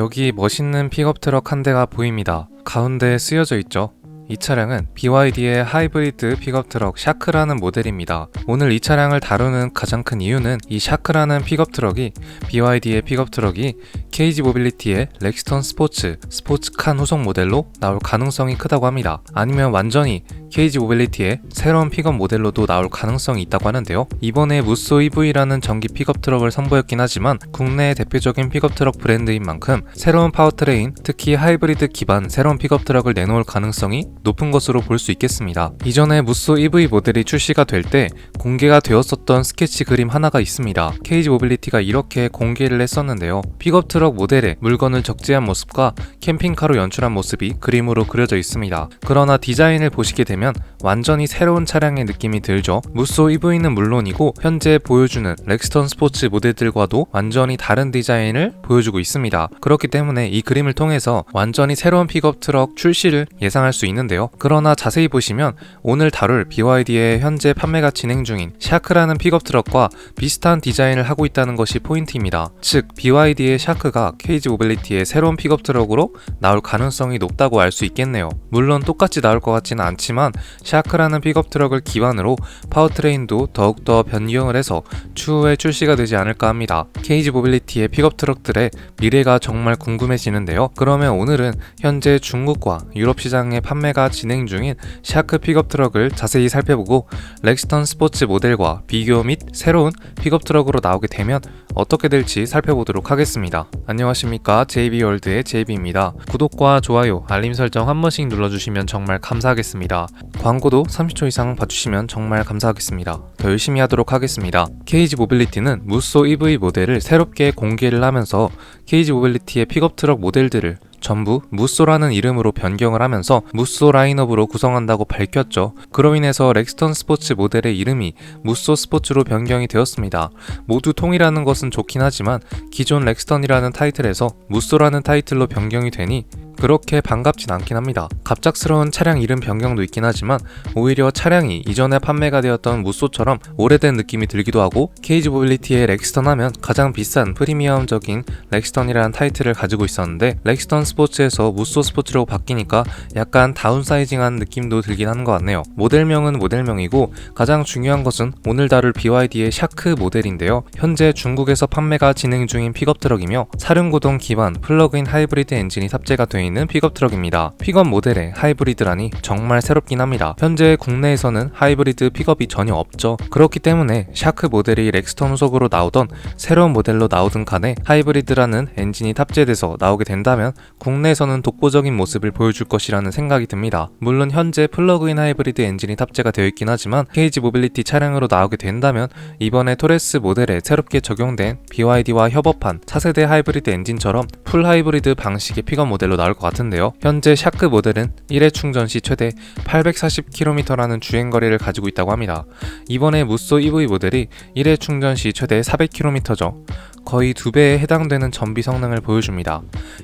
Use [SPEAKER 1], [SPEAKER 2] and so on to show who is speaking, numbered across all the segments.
[SPEAKER 1] 여기 멋있는 픽업 트럭 한 대가 보입니다. 가운데 쓰여져 있죠. 이 차량은 BYD의 하이브리드 픽업 트럭 샤크라는 모델입니다. 오늘 이 차량을 다루는 가장 큰 이유는 이 샤크라는 픽업 트럭이 BYD의 픽업 트럭이 케이지 모빌리티의 렉스턴 스포츠, 스포츠칸 후속 모델로 나올 가능성이 크다고 합니다. 아니면 완전히 케이지 모빌리티의 새로운 픽업 모델로도 나올 가능성이 있다고 하는데요. 이번에 무쏘 EV라는 전기 픽업 트럭을 선보였긴 하지만 국내의 대표적인 픽업 트럭 브랜드인 만큼 새로운 파워트레인, 특히 하이브리드 기반 새로운 픽업 트럭을 내놓을 가능성이 높은 것으로 볼 수 있겠습니다. 이전에 무쏘 EV 모델이 출시가 될 때 공개가 되었었던 스케치 그림 하나가 있습니다. 케이지 모빌리티가 이렇게 공개를 했었는데요. 픽업 트럭 모델에 물건을 적재한 모습과 캠핑카로 연출한 모습이 그림으로 그려져 있습니다. 그러나 디자인을 보시게 되면 완전히 새로운 차량의 느낌이 들죠. 무쏘 EV는 물론이고 현재 보여주는 렉스턴 스포츠 모델들과도 완전히 다른 디자인을 보여주고 있습니다. 그렇기 때문에 이 그림을 통해서 완전히 새로운 픽업 트럭 출시를 예상할 수 있는데요. 그러나 자세히 보시면 오늘 다룰 BYD의 현재 판매가 진행 중인 샤크라는 픽업 트럭과 비슷한 디자인을 하고 있다는 것이 포인트입니다. 즉 BYD의 샤크가 케이지 모빌리티의 새로운 픽업 트럭으로 나올 가능성이 높다고 알 수 있겠네요. 물론 똑같이 나올 것 같지는 않지만 샤크라는 픽업 트럭을 기반으로 파워트레인도 더욱더 변경을 해서 추후에 출시가 되지 않을까 합니다. 케이지 모빌리티의 픽업 트럭들의 미래가 정말 궁금해지는데요. 그러면 오늘은 현재 중국과 유럽 시장의 판매가 진행 중인 샤크 픽업 트럭을 자세히 살펴보고 렉스턴 스포츠 모델과 비교 및 새로운 픽업 트럭으로 나오게 되면 어떻게 될지 살펴보도록 하겠습니다. 안녕하십니까 JB월드의 JB입니다. 구독과 좋아요, 알림 설정 한 번씩 눌러주시면 정말 감사하겠습니다. 광고 도 30초 이상 봐주시면 정말 감사하겠습니다. 더 열심히 하도록 하겠습니다. 케이지 모빌리티는 무쏘 EV 모델을 새롭게 공개를 하면서 케이지 모빌리티의 픽업 트럭 모델들을 전부 무쏘라는 이름으로 변경을 하면서 무쏘 라인업으로 구성한다고 밝혔죠. 그로 인해서 렉스턴 스포츠 모델의 이름이 무쏘 스포츠로 변경이 되었습니다. 모두 통일하는 것은 좋긴 하지만 기존 렉스턴이라는 타이틀에서 무쏘라는 타이틀로 변경이 되니 그렇게 반갑진 않긴 합니다. 갑작스러운 차량 이름 변경도 있긴 하지만 오히려 차량이 이전에 판매가 되었던 무쏘처럼 오래된 느낌이 들기도 하고 케이지 모빌리티의 렉스턴 하면 가장 비싼 프리미엄적인 렉스턴이라는 타이틀을 가지고 있었는데 렉스턴 스포츠에서 무쏘 스포츠로 바뀌니까 약간 다운사이징한 느낌도 들긴 하는 것 같네요. 모델명은 모델명이고 가장 중요한 것은 오늘 다룰 BYD의 샤크 모델인데요. 현재 중국에서 판매가 진행 중인 픽업 트럭이며 사륜구동 기반 플러그인 하이브리드 엔진이 탑재가 되어 있는 픽업 트럭입니다. 픽업 모델의 하이브리드라니 정말 새롭긴 합니다. 현재 국내에서는 하이브리드 픽업이 전혀 없죠. 그렇기 때문에 샤크 모델이 렉스턴 후속으로 나오던 새로운 모델로 나오든 간에 하이브리드라는 엔진이 탑재돼서 나오게 된다면 국내에서는 독보적인 모습을 보여줄 것이라는 생각이 듭니다. 물론 현재 플러그인 하이브리드 엔진이 탑재가 되어 있긴 하지만 케이지 모빌리티 차량으로 나오게 된다면 이번에 토레스 모델에 새롭게 적용된 BYD와 협업한 차세대 하이브리드 엔진처럼 풀 하이브리드 방식의 픽업 모델로 나올 것 같은데요. 현재 샤크 모델은 1회 충전 시 최대 840km라는 주행거리를 가지고 있다고 합니다. 이번에 무쏘 EV 모델이 1회 충전 시 최대 400km죠. 거의 두 배에 해당되는 전비 성능을 보여줍니다.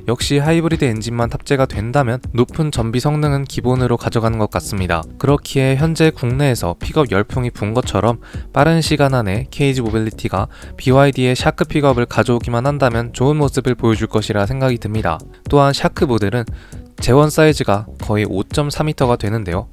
[SPEAKER 1] 역시 하이브리드 엔진만 탑재가 된다면 높은 전비 성능은 기본으로 가져가는 것 같습니다. 그렇기에 현재 국내에서 픽업 열풍이 분 것처럼 빠른 시간 안에 케이지 모빌리티가 BYD의 샤크 픽업을 가져오기만 한다면 좋은 모습을 보여줄 것이라 생각이 듭니다. 또한 샤크 모델 은 재원 사이즈가 거의 5.4m가 되는데요.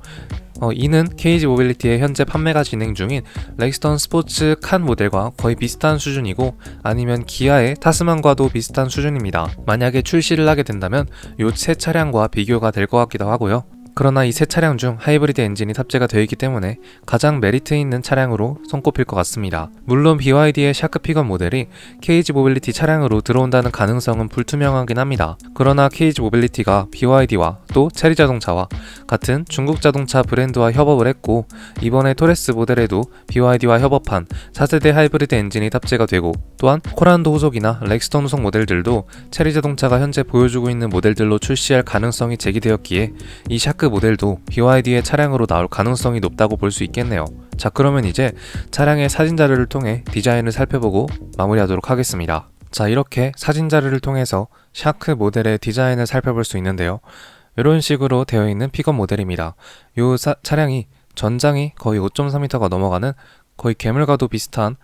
[SPEAKER 1] 어, 이는 케이지 모빌리티의 현재 판매가 진행 중인 렉스턴 스포츠 칸 모델과 거의 비슷한 수준이고 아니면 기아의 타스만과도 비슷한 수준입니다. 만약에 출시를 하게 된다면 이새 차량과 비교가 될 것 같기도 하고요. 그러나 이 세 차량 중 하이브리드 엔진이 탑재가 되어 있기 때문에 가장 메리트 있는 차량으로 손꼽힐 것 같습니다. 물론 BYD의 샤크 픽업 모델이 케이지 모빌리티 차량으로 들어온다는 가능성은 불투명하긴 합니다. 그러나 케이지 모빌리티가 BYD와 또 체리 자동차와 같은 중국 자동차 브랜드와 협업을 했고 이번에 토레스 모델에도 BYD와 협업한 4세대 하이브리드 엔진이 탑재가 되고 또한 코란도 후속이나 렉스턴 후속 모델들도 체리 자동차가 현재 보여주고 있는 모델들로 출시할 가능성이 제기되었기에 이 샤크 모델도 BYD의 차량으로 나올 가능성이 높다고 볼 수 있겠네요. 자 그러면 이제 차량의 사진 자료를 통해 디자인을 살펴보고 마무리하도록 하겠습니다. 자 이렇게 사진 자료를 통해서 샤크 모델의 디자인을 살펴볼 수 있는데요. 이런 식으로 되어 있는 픽업 모델입니다. 이 차량이 전장이 거의 5.3m가 넘어가는 거의 괴물과도 비슷한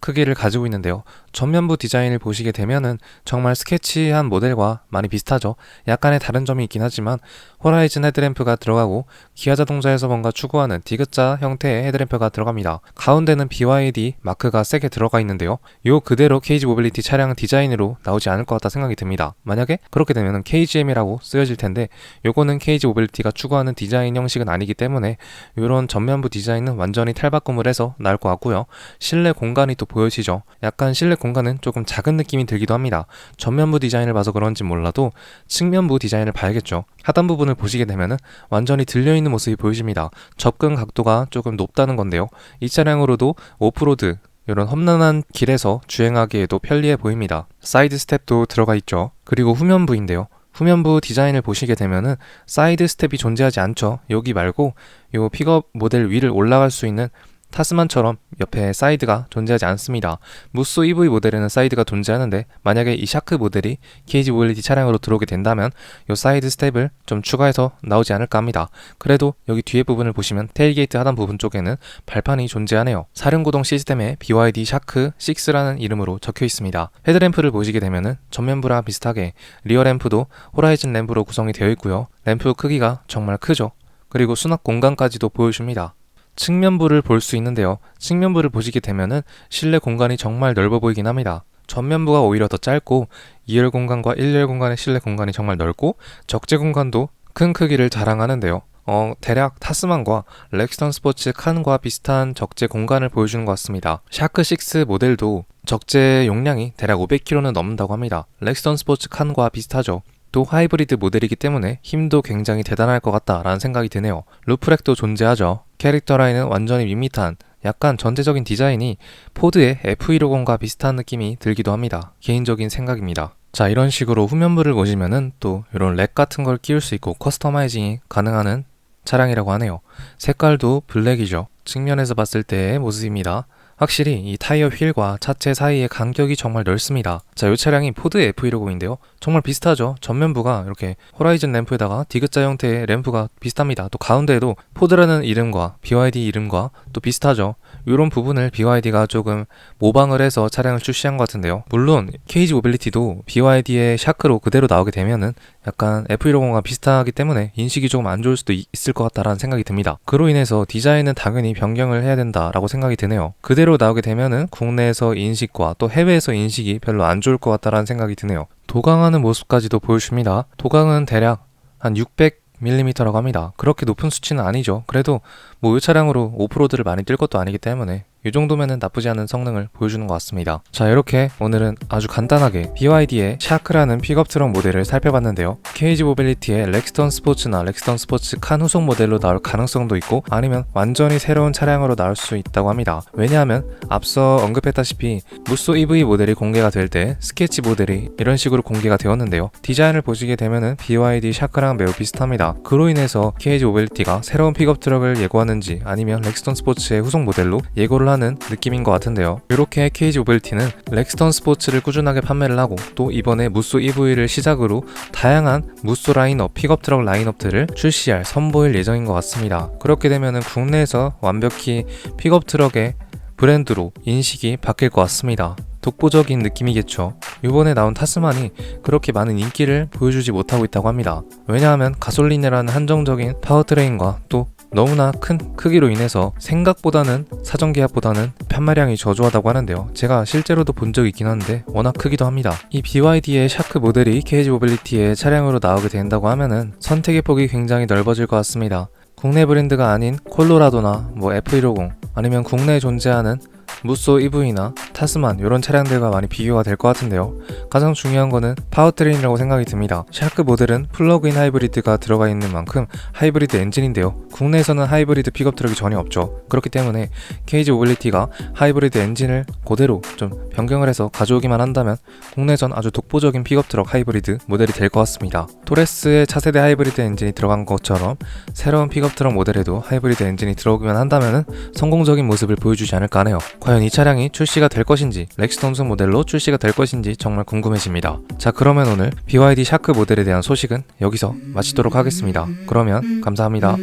[SPEAKER 1] 크기를 가지고 있는데요. 전면부 디자인을 보시게 되면은 정말 스케치한 모델과 많이 비슷하죠. 약간의 다른 점이 있긴 하지만 호라이즌 헤드램프가 들어가고 기아 자동차에서 뭔가 추구하는 디귿자 형태의 헤드램프가 들어갑니다. 가운데는 BYD 마크가 세게 들어가 있는데요. 요 그대로 케이지 모빌리티 차량 디자인으로 나오지 않을 것 같다 생각이 듭니다. 만약에 그렇게 되면은 KGM이라고 쓰여질 텐데 요거는 케이지 모빌리티가 추구하는 디자인 형식은 아니기 때문에 요런 전면부 디자인은 완전히 탈바꿈을 해서 나올 것 같고요. 실내 공간이 또 보여지죠. 약간 실내 공간은 조금 작은 느낌이 들기도 합니다. 전면부 디자인을 봐서 그런지 몰라도 측면부 디자인을 봐야겠죠. 하단 부분을 보시게 되면은 완전히 들려있는 모습이 보여집니다. 접근 각도가 조금 높다는 건데요. 이 차량으로도 오프로드 이런 험난한 길에서 주행하기에도 편리해 보입니다. 사이드 스텝도 들어가 있죠. 그리고 후면부인데요. 후면부 디자인을 보시게 되면은 사이드 스텝이 존재하지 않죠. 여기 말고 요 픽업 모델 위를 올라갈 수 있는 타스만처럼 옆에 사이드가 존재하지 않습니다. 무쏘 EV 모델에는 사이드가 존재하는데 만약에 이 샤크 모델이 케이지 모빌리티 차량으로 들어오게 된다면 이 사이드 스텝을 좀 추가해서 나오지 않을까 합니다. 그래도 여기 뒤에 부분을 보시면 테일게이트 하단 부분 쪽에는 발판이 존재하네요. 사륜구동 시스템에 BYD 샤크 6라는 이름으로 적혀 있습니다. 헤드램프를 보시게 되면은 전면부랑 비슷하게 리어 램프도 호라이즌 램프로 구성이 되어 있고요. 램프 크기가 정말 크죠. 그리고 수납 공간까지도 보여줍니다. 측면부를 볼 수 있는데요. 측면부를 보시게 되면은 실내 공간이 정말 넓어 보이긴 합니다. 전면부가 오히려 더 짧고 2열 공간과 1열 공간의 실내 공간이 정말 넓고 적재 공간도 큰 크기를 자랑하는데요. 어, 대략 타스만과 렉스턴 스포츠 칸과 비슷한 적재 공간을 보여주는 것 같습니다. 샤크6 모델도 적재 용량이 대략 500kg는 넘는다고 합니다. 렉스턴 스포츠 칸과 비슷하죠. 또 하이브리드 모델이기 때문에 힘도 굉장히 대단할 것 같다라는 생각이 드네요. 루프렉도 존재하죠. 캐릭터 라인은 완전히 밋밋한 약간 전체적인 디자인이 포드의 F150과 비슷한 느낌이 들기도 합니다. 개인적인 생각입니다. 자, 이런 식으로 후면부를 보시면은 또 이런 렉 같은 걸 끼울 수 있고 커스터마이징이 가능한 차량이라고 하네요. 색깔도 블랙이죠. 측면에서 봤을 때의 모습입니다. 확실히 이 타이어 휠과 차체 사이의 간격이 정말 넓습니다. 자, 이 차량이 포드 F150인데요. 정말 비슷하죠. 전면부가 이렇게 호라이즌 램프에다가 디귿자 형태의 램프가 비슷합니다. 또 가운데에도 포드라는 이름과 BYD 이름과 또 비슷하죠. 이런 부분을 BYD가 조금 모방을 해서 차량을 출시한 것 같은데요. 물론 케이지 모빌리티도 BYD의 샤크로 그대로 나오게 되면은 약간 F150과 비슷하기 때문에 인식이 조금 안 좋을 수도 있을 것 같다라는 생각이 듭니다. 그로 인해서 디자인은 당연히 변경을 해야 된다라고 생각이 드네요. 그대로 나오게 되면은 국내에서 인식과 또 해외에서 인식이 별로 안 좋을 것 같다라는 생각이 드네요. 도강하는 모습까지도 보여줍니다. 도강은 대략 한 600, 밀리미터라고 합니다. 그렇게 높은 수치는 아니죠. 그래도 뭐 이 차량으로 오프로드를 많이 뛸 것도 아니기 때문에 이 정도면은 나쁘지 않은 성능을 보여주는 것 같습니다. 자 이렇게 오늘은 아주 간단하게 BYD의 샤크라는 픽업 트럭 모델을 살펴봤는데요. 케이지 모빌리티의 렉스턴 스포츠나 렉스턴 스포츠 칸 후속 모델로 나올 가능성도 있고 아니면 완전히 새로운 차량으로 나올 수 있다고 합니다. 왜냐하면 앞서 언급했다시피 무쏘 EV 모델이 공개가 될 때 스케치 모델이 이런 식으로 공개가 되었는데요. 디자인을 보시게 되면은 BYD 샤크랑 매우 비슷합니다. 그로 인해서 케이지 모빌리티가 새로운 픽업 트럭을 예고하는지 아니면 렉스턴 스포츠의 후속 모델로 예고를 하는 느낌인 것 같은데요. 이렇게 케이지 모빌리티는 렉스턴 스포츠를 꾸준하게 판매를 하고 또 이번에 무쏘 EV를 시작으로 다양한 무쏘 라인업, 픽업 트럭 라인업들을 출시할 선보일 예정인 것 같습니다. 그렇게 되면은 국내에서 완벽히 픽업 트럭의 브랜드로 인식이 바뀔 것 같습니다. 독보적인 느낌이겠죠. 이번에 나온 타스만이 그렇게 많은 인기를 보여주지 못하고 있다고 합니다. 왜냐하면 가솔린이라는 한정적인 파워트레인과 또 너무나 큰 크기로 인해서 생각보다는 사전 계약보다는 판매량이 저조하다고 하는데요. 제가 실제로도 본 적이 있긴 한데 워낙 크기도 합니다. 이 BYD의 샤크 모델이 케이지 모빌리티의 차량으로 나오게 된다고 하면은 선택의 폭이 굉장히 넓어질 것 같습니다. 국내 브랜드가 아닌 콜로라도나 뭐 F150 아니면 국내에 존재하는 무쏘 EV나 타스만 이런 차량들과 많이 비교가 될 것 같은데요. 가장 중요한 거는 파워트레인이라고 생각이 듭니다. 샤크 모델은 플러그인 하이브리드가 들어가 있는 만큼 하이브리드 엔진인데요. 국내에서는 하이브리드 픽업 트럭이 전혀 없죠. 그렇기 때문에 케이지 모빌리티가 하이브리드 엔진을 그대로 좀 변경을 해서 가져오기만 한다면 국내선 아주 독보적인 픽업 트럭 하이브리드 모델이 될 것 같습니다. 토레스의 차세대 하이브리드 엔진이 들어간 것처럼 새로운 픽업 트럭 모델에도 하이브리드 엔진이 들어오기만 한다면 성공적인 모습을 보여주지 않을까 하네요. 과연 이 차량이 출시가 될 것인지 렉스톤슨 모델로 출시가 될 것인지 정말 궁금해집니다. 자 그러면 오늘 BYD 샤크 모델에 대한 소식은 여기서 마치도록 하겠습니다. 그러면 감사합니다.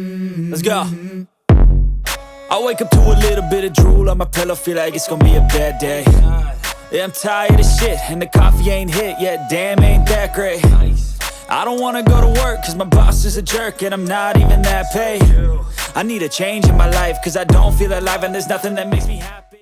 [SPEAKER 2] I wake up to a little bit of drool on my pillow, feel like it's gonna be a bad day. Yeah, I'm tired of shit, and the coffee ain't hit yet, damn, ain't that great. I don't wanna go to work, cause my boss is a jerk, and I'm not even that paid. I need a change in my life, cause I don't feel alive, and there's nothing that makes me happy.